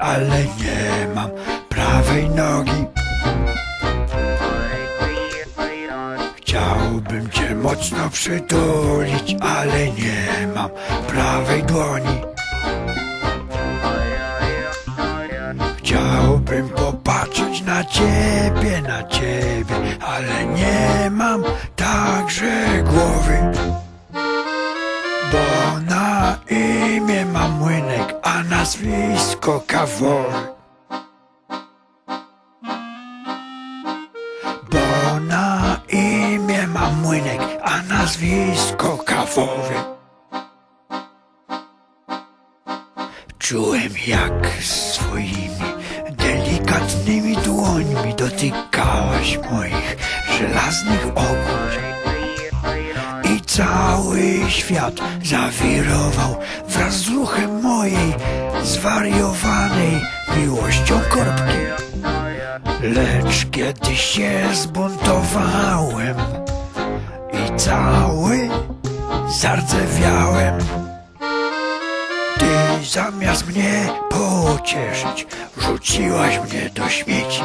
ale nie mam prawej nogi. Chciałbym cię mocno przytulić, ale nie mam prawej dłoni. Chciałbym popatrzeć na ciebie, na ciebie, ale nie mam także głowy. Młynek, a nazwisko kawowy. Bo na imię mam młynek, a nazwisko kawowy. Czułem jak swoimi delikatnymi dłońmi dotykałaś moich żelaznych ogór. Cały świat zawirował wraz z ruchem zwariowanej miłością korbki. Lecz kiedy się zbuntowałem i cały zardzewiałem, ty zamiast mnie pocieszyć, rzuciłaś mnie do śmieci.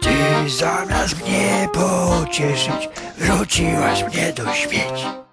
Ty zamiast mnie pocieszyć, rzuciłaś mnie do śmieci.